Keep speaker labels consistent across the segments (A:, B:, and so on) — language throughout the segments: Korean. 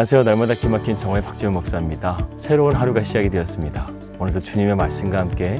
A: 안녕하세요. 날마다 기막힌 정화의 박지원 목사입니다. 새로운 하루가 시작이 되었습니다. 오늘도 주님의 말씀과 함께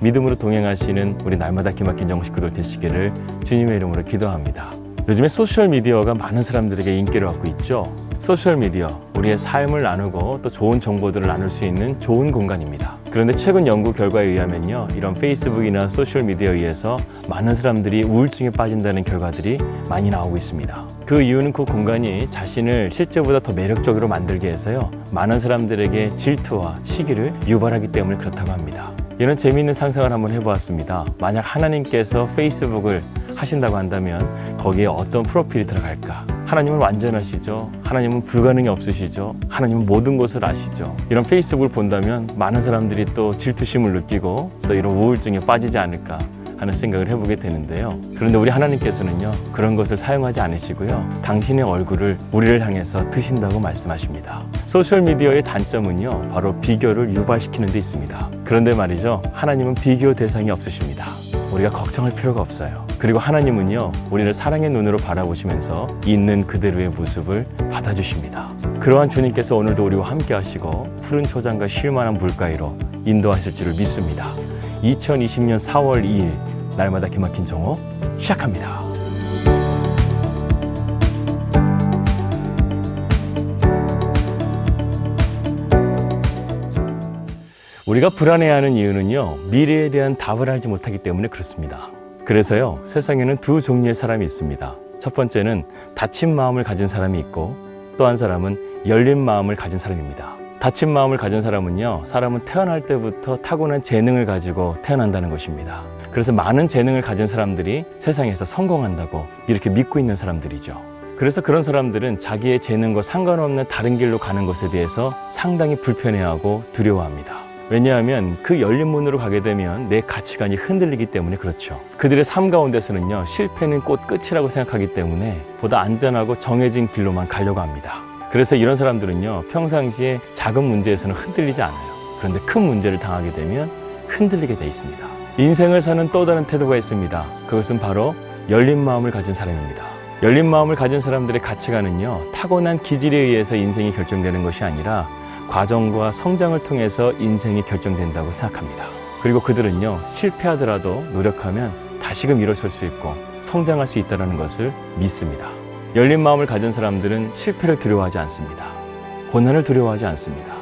A: 믿음으로 동행하시는 우리 날마다 기막힌 정식구들 되시기를 주님의 이름으로 기도합니다. 요즘에 소셜 미디어가 많은 사람들에게 인기를 얻고 있죠. 소셜 미디어, 우리의 삶을 나누고 또 좋은 정보들을 나눌 수 있는 좋은 공간입니다. 그런데 최근 연구 결과에 의하면요, 이런 페이스북이나 소셜 미디어에 의해서 많은 사람들이 우울증에 빠진다는 결과들이 많이 나오고 있습니다. 그 이유는 그 공간이 자신을 실제보다 더 매력적으로 만들게 해서요, 많은 사람들에게 질투와 시기를 유발하기 때문에 그렇다고 합니다. 이런 재미있는 상상을 한번 해보았습니다. 만약 하나님께서 페이스북을 하신다고 한다면 거기에 어떤 프로필이 들어갈까? 하나님은 완전하시죠. 하나님은 불가능이 없으시죠. 하나님은 모든 것을 아시죠. 이런 페이스북을 본다면 많은 사람들이 또 질투심을 느끼고 또 이런 우울증에 빠지지 않을까 하는 생각을 해보게 되는데요. 그런데 우리 하나님께서는요, 그런 것을 사용하지 않으시고요. 당신의 얼굴을 우리를 향해서 드신다고 말씀하십니다. 소셜미디어의 단점은요, 바로 비교를 유발시키는 데 있습니다. 그런데 말이죠, 하나님은 비교 대상이 없으십니다. 우리가 걱정할 필요가 없어요. 그리고 하나님은요, 우리를 사랑의 눈으로 바라보시면서 있는 그대로의 모습을 받아주십니다. 그러한 주님께서 오늘도 우리와 함께 하시고 푸른 초장과 쉴만한 물가위로 인도하실 줄을 믿습니다. 2020년 4월 2일 날마다 기막힌 정오 시작합니다. 우리가 불안해하는 이유는요, 미래에 대한 답을 알지 못하기 때문에 그렇습니다. 그래서요, 세상에는 두 종류의 사람이 있습니다. 첫 번째는 다친 마음을 가진 사람이 있고, 또 한 사람은 열린 마음을 가진 사람입니다. 다친 마음을 가진 사람은요, 사람은 태어날 때부터 타고난 재능을 가지고 태어난다는 것입니다. 그래서 많은 재능을 가진 사람들이 세상에서 성공한다고 이렇게 믿고 있는 사람들이죠. 그래서 그런 사람들은 자기의 재능과 상관없는 다른 길로 가는 것에 대해서 상당히 불편해하고 두려워합니다. 왜냐하면 그 열린 문으로 가게 되면 내 가치관이 흔들리기 때문에 그렇죠. 그들의 삶 가운데서는요, 실패는 곧 끝이라고 생각하기 때문에 보다 안전하고 정해진 길로만 가려고 합니다. 그래서 이런 사람들은요, 평상시에 작은 문제에서는 흔들리지 않아요. 그런데 큰 문제를 당하게 되면 흔들리게 돼 있습니다. 인생을 사는 또 다른 태도가 있습니다. 그것은 바로 열린 마음을 가진 사람입니다. 열린 마음을 가진 사람들의 가치관은요, 타고난 기질에 의해서 인생이 결정되는 것이 아니라 과정과 성장을 통해서 인생이 결정된다고 생각합니다. 그리고 그들은요, 실패하더라도 노력하면 다시금 일어설 수 있고 성장할 수 있다는 것을 믿습니다. 열린 마음을 가진 사람들은 실패를 두려워하지 않습니다. 고난을 두려워하지 않습니다.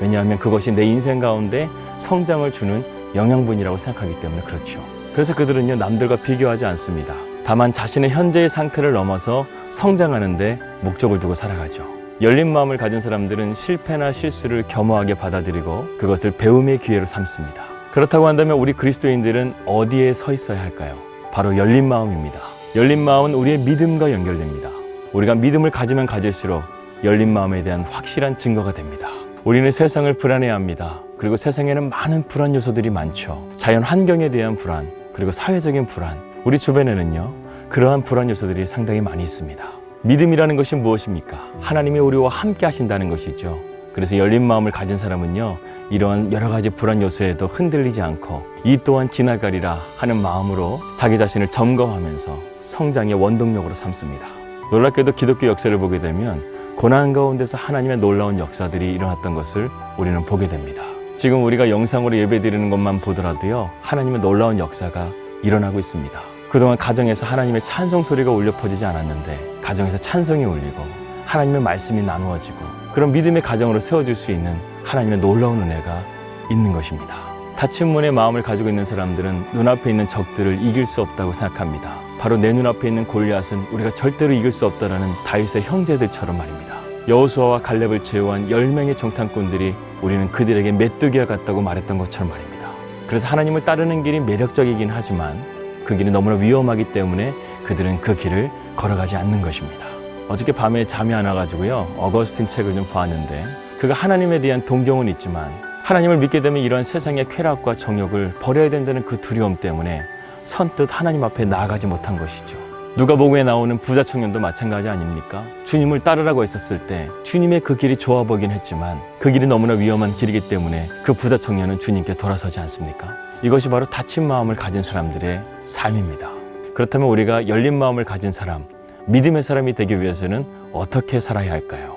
A: 왜냐하면 그것이 내 인생 가운데 성장을 주는 영양분이라고 생각하기 때문에 그렇죠. 그래서 그들은요, 남들과 비교하지 않습니다. 다만 자신의 현재의 상태를 넘어서 성장하는데 목적을 두고 살아가죠. 열린 마음을 가진 사람들은 실패나 실수를 겸허하게 받아들이고 그것을 배움의 기회로 삼습니다. 그렇다고 한다면 우리 그리스도인들은 어디에 서 있어야 할까요? 바로 열린 마음입니다. 열린 마음은 우리의 믿음과 연결됩니다. 우리가 믿음을 가지면 가질수록 열린 마음에 대한 확실한 증거가 됩니다. 우리는 세상을 불안해합니다. 그리고 세상에는 많은 불안 요소들이 많죠. 자연 환경에 대한 불안, 그리고 사회적인 불안. 우리 주변에는요, 그러한 불안 요소들이 상당히 많이 있습니다. 믿음이라는 것이 무엇입니까? 하나님이 우리와 함께 하신다는 것이죠. 그래서 열린 마음을 가진 사람은요, 이러한 여러 가지 불안 요소에도 흔들리지 않고 이 또한 지나가리라 하는 마음으로 자기 자신을 점검하면서 성장의 원동력으로 삼습니다. 놀랍게도 기독교 역사를 보게 되면 고난 가운데서 하나님의 놀라운 역사들이 일어났던 것을 우리는 보게 됩니다. 지금 우리가 영상으로 예배 드리는 것만 보더라도요, 하나님의 놀라운 역사가 일어나고 있습니다. 그동안 가정에서 하나님의 찬송 소리가 울려 퍼지지 않았는데 가정에서 찬송이 울리고 하나님의 말씀이 나누어지고 그런 믿음의 가정으로 세워질 수 있는 하나님의 놀라운 은혜가 있는 것입니다. 다친 문의 마음을 가지고 있는 사람들은 눈앞에 있는 적들을 이길 수 없다고 생각합니다. 바로 내 눈앞에 있는 골리앗은 우리가 절대로 이길 수 없다라는 다윗의 형제들처럼 말입니다. 여호수아와 갈렙을 제어한 10명의 정탐꾼들이 우리는 그들에게 메뚜기와 같다고 말했던 것처럼 말입니다. 그래서 하나님을 따르는 길이 매력적이긴 하지만 그 길이 너무나 위험하기 때문에 그들은 그 길을 걸어가지 않는 것입니다. 어저께 밤에 잠이 안 와가지고요. 어거스틴 책을 좀 보았는데 그가 하나님에 대한 동경은 있지만 하나님을 믿게 되면 이런 세상의 쾌락과 정욕을 버려야 된다는 그 두려움 때문에 선뜻 하나님 앞에 나아가지 못한 것이죠. 누가복음에 나오는 부자 청년도 마찬가지 아닙니까? 주님을 따르라고 했었을 때 주님의 그 길이 좋아 보긴 했지만 그 길이 너무나 위험한 길이기 때문에 그 부자 청년은 주님께 돌아서지 않습니까? 이것이 바로 다친 마음을 가진 사람들의 삶입니다. 그렇다면 우리가 열린 마음을 가진 사람, 믿음의 사람이 되기 위해서는 어떻게 살아야 할까요?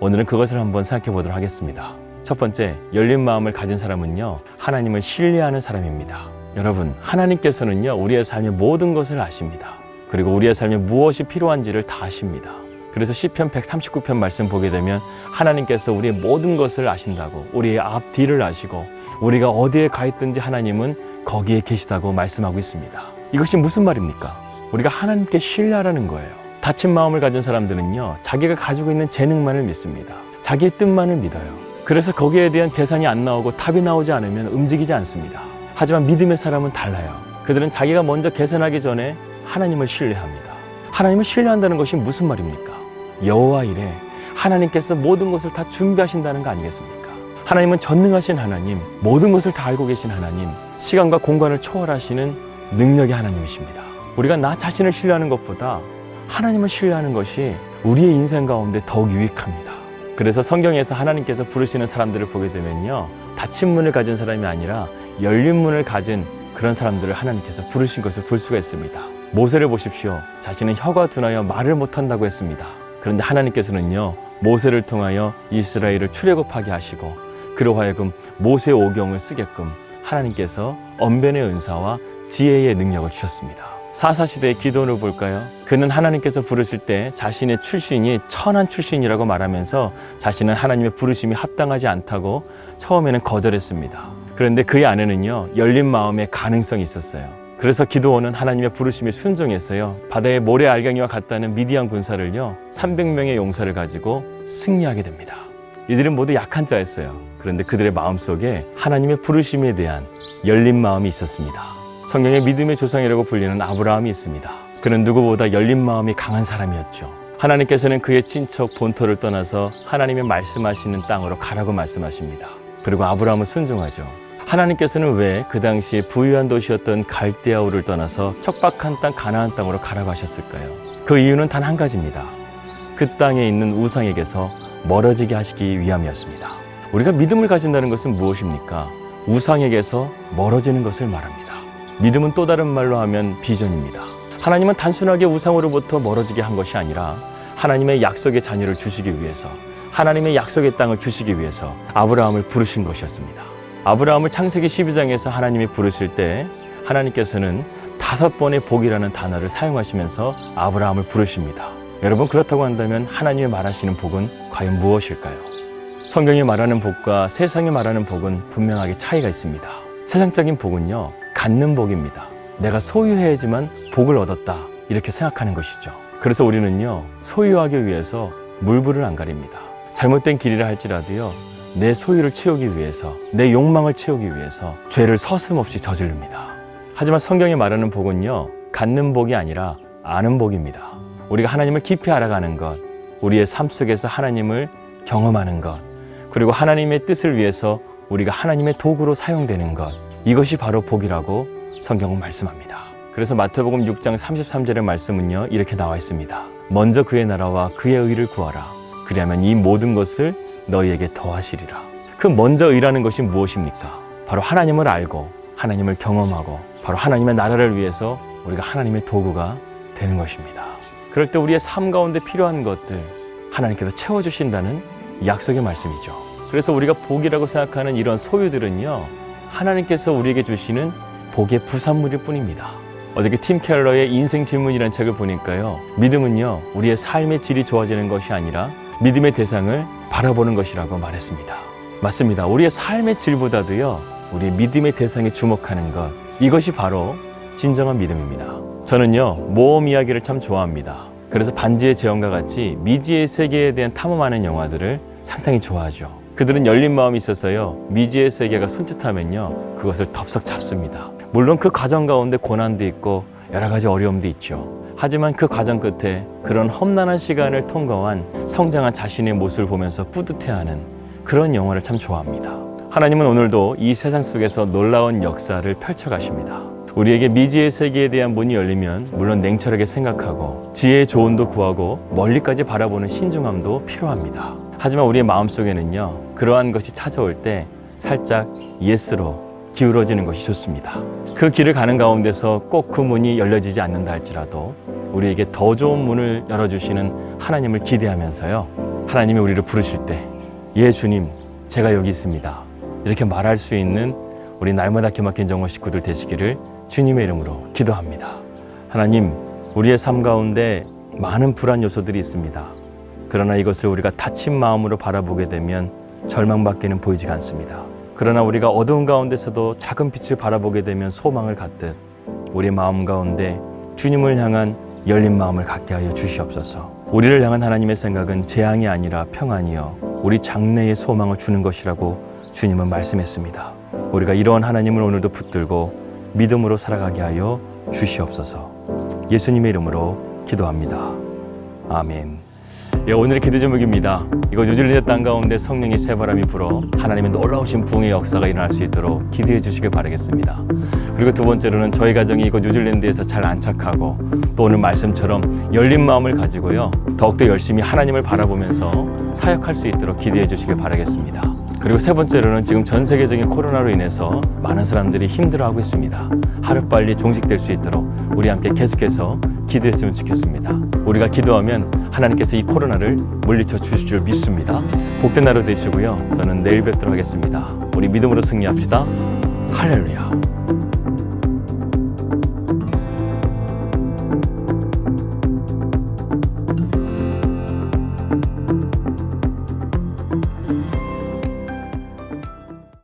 A: 오늘은 그것을 한번 생각해 보도록 하겠습니다. 첫 번째, 열린 마음을 가진 사람은요, 하나님을 신뢰하는 사람입니다. 여러분, 하나님께서는요, 우리의 삶의 모든 것을 아십니다. 그리고 우리의 삶에 무엇이 필요한지를 다 아십니다. 그래서 시편 139편 말씀 보게 되면 하나님께서 우리의 모든 것을 아신다고 우리의 앞 뒤를 아시고 우리가 어디에 가 있든지 하나님은 거기에 계시다고 말씀하고 있습니다. 이것이 무슨 말입니까? 우리가 하나님께 신뢰하라는 거예요. 다친 마음을 가진 사람들은요, 자기가 가지고 있는 재능만을 믿습니다. 자기의 뜻만을 믿어요. 그래서 거기에 대한 계산이 안 나오고 답이 나오지 않으면 움직이지 않습니다. 하지만 믿음의 사람은 달라요. 그들은 자기가 먼저 계산하기 전에 하나님을 신뢰합니다. 하나님을 신뢰한다는 것이 무슨 말입니까? 여호와 이래 하나님께서 모든 것을 다 준비하신다는 거 아니겠습니까? 하나님은 전능하신 하나님, 모든 것을 다 알고 계신 하나님, 시간과 공간을 초월하시는 능력의 하나님이십니다. 우리가 나 자신을 신뢰하는 것보다 하나님을 신뢰하는 것이 우리의 인생 가운데 더욱 유익합니다. 그래서 성경에서 하나님께서 부르시는 사람들을 보게 되면요. 닫힌 문을 가진 사람이 아니라 열린 문을 가진 그런 사람들을 하나님께서 부르신 것을 볼 수가 있습니다. 모세를 보십시오. 자신은 혀가 둔하여 말을 못한다고 했습니다. 그런데 하나님께서는요. 모세를 통하여 이스라엘을 출애굽하게 하시고 그로 하여금 모세 오경을 쓰게끔 하나님께서 언변의 은사와 지혜의 능력을 주셨습니다. 사사시대의 기도를 볼까요? 그는 하나님께서 부르실 때 자신의 출신이 천한 출신이라고 말하면서 자신은 하나님의 부르심이 합당하지 않다고 처음에는 거절했습니다. 그런데 그의 안에는요, 열린 마음의 가능성이 있었어요. 그래서 기도원은 하나님의 부르심에 순종했어요. 바다의 모래 알갱이와 같다는 미디안 군사를요, 300명의 용사를 가지고 승리하게 됩니다. 이들은 모두 약한 자였어요. 그런데 그들의 마음속에 하나님의 부르심에 대한 열린 마음이 있었습니다. 성경의 믿음의 조상이라고 불리는 아브라함이 있습니다. 그는 누구보다 열린 마음이 강한 사람이었죠. 하나님께서는 그의 친척 본토를 떠나서 하나님의 말씀하시는 땅으로 가라고 말씀하십니다. 그리고 아브라함은 순종하죠. 하나님께서는 왜 그 당시에 부유한 도시였던 갈대아우를 떠나서 척박한 땅 가나안 땅으로 가라고 하셨을까요? 그 이유는 단 한 가지입니다. 그 땅에 있는 우상에게서 멀어지게 하시기 위함이었습니다. 우리가 믿음을 가진다는 것은 무엇입니까? 우상에게서 멀어지는 것을 말합니다. 믿음은 또 다른 말로 하면 비전입니다. 하나님은 단순하게 우상으로부터 멀어지게 한 것이 아니라 하나님의 약속의 자녀를 주시기 위해서 하나님의 약속의 땅을 주시기 위해서 아브라함을 부르신 것이었습니다. 아브라함을 창세기 12장에서 하나님이 부르실 때 하나님께서는 다섯 번의 복이라는 단어를 사용하시면서 아브라함을 부르십니다. 여러분 그렇다고 한다면 하나님이 말하시는 복은 과연 무엇일까요? 성경이 말하는 복과 세상이 말하는 복은 분명하게 차이가 있습니다. 세상적인 복은요, 갖는 복입니다. 내가 소유해야지만 복을 얻었다. 이렇게 생각하는 것이죠. 그래서 우리는요, 소유하기 위해서 물불을 안 가립니다. 잘못된 길이라 할지라도요, 내 소유를 채우기 위해서, 내 욕망을 채우기 위해서 죄를 서슴없이 저지릅니다. 하지만 성경이 말하는 복은요, 갖는 복이 아니라 아는 복입니다. 우리가 하나님을 깊이 알아가는 것, 우리의 삶 속에서 하나님을 경험하는 것, 그리고 하나님의 뜻을 위해서 우리가 하나님의 도구로 사용되는 것, 이것이 바로 복이라고 성경은 말씀합니다. 그래서 마태복음 6장 33절의 말씀은요, 이렇게 나와 있습니다. 먼저 그의 나라와 그의 의를 구하라. 그리하면 이 모든 것을 너희에게 더하시리라. 그 먼저 의라는 것이 무엇입니까? 바로 하나님을 알고 하나님을 경험하고 바로 하나님의 나라를 위해서 우리가 하나님의 도구가 되는 것입니다. 그럴 때 우리의 삶 가운데 필요한 것들 하나님께서 채워주신다는 약속의 말씀이죠. 그래서 우리가 복이라고 생각하는 이런 소유들은요, 하나님께서 우리에게 주시는 복의 부산물일 뿐입니다. 어저께 팀 켈러의 인생 질문이라는 책을 보니까요, 믿음은요, 우리의 삶의 질이 좋아지는 것이 아니라 믿음의 대상을 바라보는 것이라고 말했습니다. 맞습니다. 우리의 삶의 질보다도요, 우리의 믿음의 대상에 주목하는 것, 이것이 바로 진정한 믿음입니다. 저는요, 모험 이야기를 참 좋아합니다. 그래서 반지의 제왕과 같이 미지의 세계에 대한 탐험하는 영화들을 상당히 좋아하죠. 그들은 열린 마음이 있어서요, 미지의 세계가 손짓하면요, 그것을 덥석 잡습니다. 물론 그 과정 가운데 고난도 있고 여러 가지 어려움도 있죠. 하지만 그 과정 끝에 그런 험난한 시간을 통과한 성장한 자신의 모습을 보면서 뿌듯해하는 그런 영화를 참 좋아합니다. 하나님은 오늘도 이 세상 속에서 놀라운 역사를 펼쳐가십니다. 우리에게 미지의 세계에 대한 문이 열리면 물론 냉철하게 생각하고 지혜의 조언도 구하고 멀리까지 바라보는 신중함도 필요합니다. 하지만 우리의 마음속에는요, 그러한 것이 찾아올 때 살짝 예스로 기울어지는 것이 좋습니다. 그 길을 가는 가운데서 꼭 그 문이 열려지지 않는다 할지라도 우리에게 더 좋은 문을 열어주시는 하나님을 기대하면서요. 하나님이 우리를 부르실 때, 예, 주님, 제가 여기 있습니다. 이렇게 말할 수 있는 우리 날마다 기막힌 정원 식구들 되시기를 주님의 이름으로 기도합니다. 하나님, 우리의 삶 가운데 많은 불안 요소들이 있습니다. 그러나 이것을 우리가 다친 마음으로 바라보게 되면 절망밖에는 보이지가 않습니다. 그러나 우리가 어두운 가운데서도 작은 빛을 바라보게 되면 소망을 갖듯 우리 마음 가운데 주님을 향한 열린 마음을 갖게 하여 주시옵소서. 우리를 향한 하나님의 생각은 재앙이 아니라 평안이요. 우리 장래의 소망을 주는 것이라고 주님은 말씀했습니다. 우리가 이러한 하나님을 오늘도 붙들고 믿음으로 살아가게 하여 주시옵소서. 예수님의 이름으로 기도합니다. 아멘. 예, 오늘의 기도 제목입니다. 이거 뉴질랜드 땅 가운데 성령의 새바람이 불어 하나님의 놀라우신 부흥의 역사가 일어날 수 있도록 기도해 주시길 바라겠습니다. 그리고 두 번째로는 저희 가정이 이거 뉴질랜드에서 잘 안착하고 또 오늘 말씀처럼 열린 마음을 가지고요 더욱더 열심히 하나님을 바라보면서 사역할 수 있도록 기도해 주시길 바라겠습니다. 그리고 세 번째로는 지금 전 세계적인 코로나로 인해서 많은 사람들이 힘들어하고 있습니다. 하루빨리 종식될 수 있도록 우리 함께 계속해서 기도했으면 좋겠습니다. 우리가 기도하면 하나님께서 이 코로나를 물리쳐 주실 줄 믿습니다. 복된 하루 되시고요. 저는 내일 뵙도록 하겠습니다. 우리 믿음으로 승리합시다. 할렐루야.